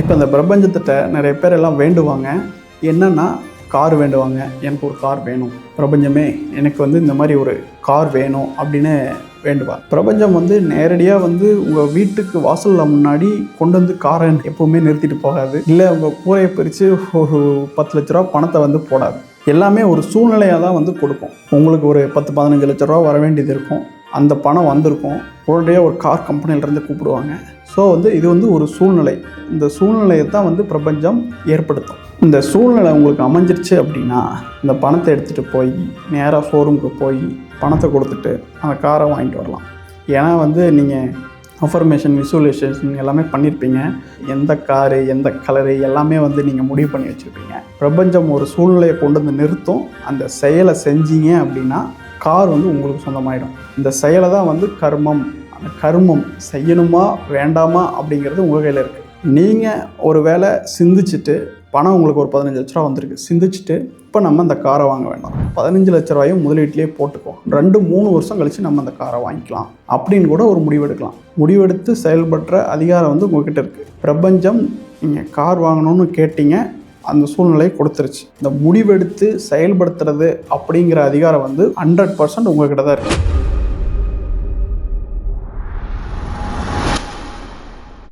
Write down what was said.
இப்போ இந்த பிரபஞ்சத்திட்ட நிறைய பேர் எல்லாம் வேண்டுவாங்க. என்னென்னா கார் வேண்டுவாங்க. எனக்கு ஒரு கார் வேணும். பிரபஞ்சமே எனக்கு வந்து இந்த மாதிரி ஒரு கார் வேணும் அப்படின்னு வேண்டுவா பிரபஞ்சம் வந்து நேரடியாக வந்து உங்கள் வீட்டுக்கு வாசலில் முன்னாடி கொண்டு வந்து காரை எப்போவுமே நிறுத்திட்டு போகாது. இல்லை உங்கள் கூரையை பிரித்து ஒரு பத்து லட்ச ரூபா பணத்தை வந்து போடாது. எல்லாமே ஒரு சூழ்நிலையாக தான் வந்து கொடுக்கும். உங்களுக்கு ஒரு பத்து பதினஞ்சு லட்ச ரூபா வர வேண்டியது இருக்கும். அந்த பணம் வந்திருக்கும். உடனடியாக ஒரு கார் கம்பெனியிலேருந்து கூப்பிடுவாங்க. ஸோ வந்து இது வந்து ஒரு சூழ்நிலை. இந்த சூழ்நிலையை தான் வந்து பிரபஞ்சம் ஏற்படுத்தும். இந்த சூழ்நிலை உங்களுக்கு அமைஞ்சிருச்சு அப்படின்னா இந்த பணத்தை எடுத்துகிட்டு போய் நேராக ஷோரூமுக்கு போய் பணத்தை கொடுத்துட்டு அந்த காரை வாங்கிட்டு வரலாம். ஏன்னா வந்து நீங்கள் அஃபர்மேஷன் விசுவலைசேஷன் எல்லாமே பண்ணியிருப்பீங்க எந்த காரு எந்த கலரு எல்லாமே வந்து நீங்கள் முடிவு பண்ணி வச்சுருப்பீங்க. பிரபஞ்சம் ஒரு சூழ்நிலையை கொண்டு வந்து நிறுத்தும். அந்த செயலை செஞ்சீங்க அப்படின்னா கார் வந்து உங்களுக்கு சொந்தமாயிடும். இந்த செயலை தான் வந்து கர்மம். அந்த கர்மம் செய்யணுமா வேண்டாமா அப்படிங்கிறது உங்கள் கையில் இருக்குது நீங்கள் ஒரு வேளை சிந்திச்சுட்டு பணம் உங்களுக்கு ஒரு பதினஞ்சு லட்ச ரூபா வந்திருக்கு. சிந்திச்சுட்டு இப்போ நம்ம அந்த காரை வாங்க வேண்டாம். பதினஞ்சு லட்ச ரூபாயும் முதலீட்டிலே போட்டுக்கோ ரெண்டு மூணு வருஷம் கழித்து நம்ம அந்த காரை வாங்கிக்கலாம் அப்படின்னு கூட ஒரு முடிவெடுக்கலாம். முடிவெடுத்து செயல்படுற அதிகாரம் வந்து உங்ககிட்ட இருக்குது பிரபஞ்சம் நீங்கள் கார் வாங்கணும்னு கேட்டீங்க. அந்த சூழ்நிலையை கொடுத்துருச்சு. இந்த முடிவெடுத்து செயல்படுத்துறது அப்படிங்கிற அதிகாரம் வந்து ஹண்ட்ரட் பர்சன்ட் உங்ககிட்ட தான் இருக்குது